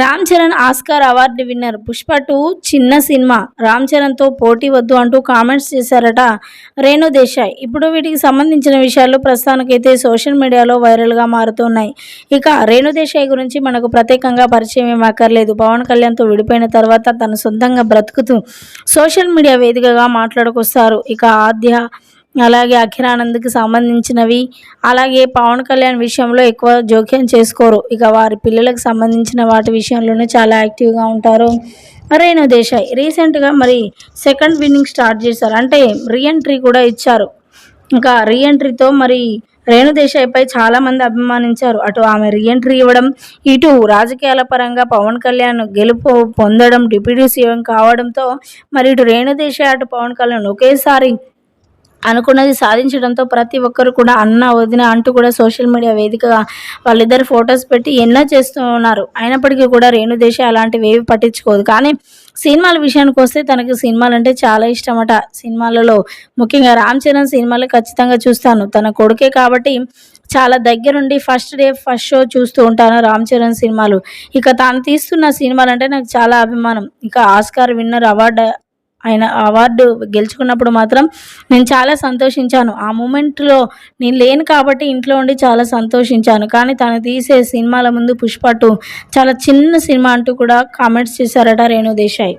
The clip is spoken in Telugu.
Ram Charan Oscar award winner. Pushpa two చిన్న సినిమా. రామ్ చరణ్తో పోటీ వద్దు అంటూ కామెంట్స్ చేశారట రేణు దేశాయ్. ఇప్పుడు వీటికి సంబంధించిన విషయాలు ప్రస్తుతానికైతే సోషల్ మీడియాలో వైరల్గా మారుతున్నాయి. ఇక రేణు దేశాయ్ గురించి మనకు ప్రత్యేకంగా పరిచయం ఏం అక్కర్లేదు. పవన్ కళ్యాణ్తో విడిపోయిన తర్వాత తను సొంతంగా బ్రతుకుతూ సోషల్ మీడియా వేదికగా మాట్లాడుకొస్తారు. ఇక ఆద్య అలాగే అఖిరానంద్కి సంబంధించినవి. అలాగే పవన్ కళ్యాణ్ విషయంలో ఎక్కువ జోక్యం చేసుకోరు. ఇక వారి పిల్లలకు సంబంధించిన వాటి విషయంలోనే చాలా యాక్టివ్గా ఉంటారు. రేణు దేశాయ్ రీసెంట్గా మరి సెకండ్ విన్నింగ్ స్టార్ట్ చేశారు. అంటే రీఎంట్రీ కూడా ఇచ్చారు. ఇంకా రీఎంట్రీతో మరి రేణు దేశాయ్పై చాలామంది అభిమానించారు. అటు ఆమె రీఎంట్రీ ఇవ్వడం ఇటు రాజకీయాల పరంగా పవన్ కళ్యాణ్ గెలుపు పొందడం డిప్యూటీ సీఎం కావడంతో మరి ఇటు రేణు దేశాయ్ అటు పవన్ కళ్యాణ్ ఒకేసారి అనుకున్నది సాధించడంతో ప్రతి ఒక్కరు కూడా అన్న వదిన అంటూ కూడా సోషల్ మీడియా వేదికగా వాళ్ళిద్దరు ఫొటోస్ పెట్టి ఎన్నో చేస్తూ ఉన్నారు. అయినప్పటికీ కూడా రేణు దేశ అలాంటివి ఏవి పట్టించుకోదు. కానీ సినిమాల విషయానికి వస్తే తనకి సినిమాలు అంటే చాలా ఇష్టమట. సినిమాలలో ముఖ్యంగా రామ్ చరణ్ సినిమాలు ఖచ్చితంగా చూస్తాను. తన కొడుకే కాబట్టి చాలా దగ్గరుండి ఫస్ట్ డే ఫస్ట్ షో చూస్తూ ఉంటాను రామ్ చరణ్ సినిమాలు. ఇక తాను తీస్తున్న సినిమాలు అంటే నాకు చాలా అభిమానం. ఇక ఆస్కార్ విన్నర్ అవార్డు ఆయన అవార్డు గెలుచుకున్నప్పుడు మాత్రం నేను చాలా సంతోషించాను. ఆ మూమెంట్లో నేను లేను కాబట్టి ఇంట్లో ఉండి చాలా సంతోషించాను. కానీ తను తీసే సినిమాల ముందు పుష్ప టూ చాలా చిన్న సినిమా అంటూ కూడా కామెంట్స్ చేశారట రేణు దేశాయ్.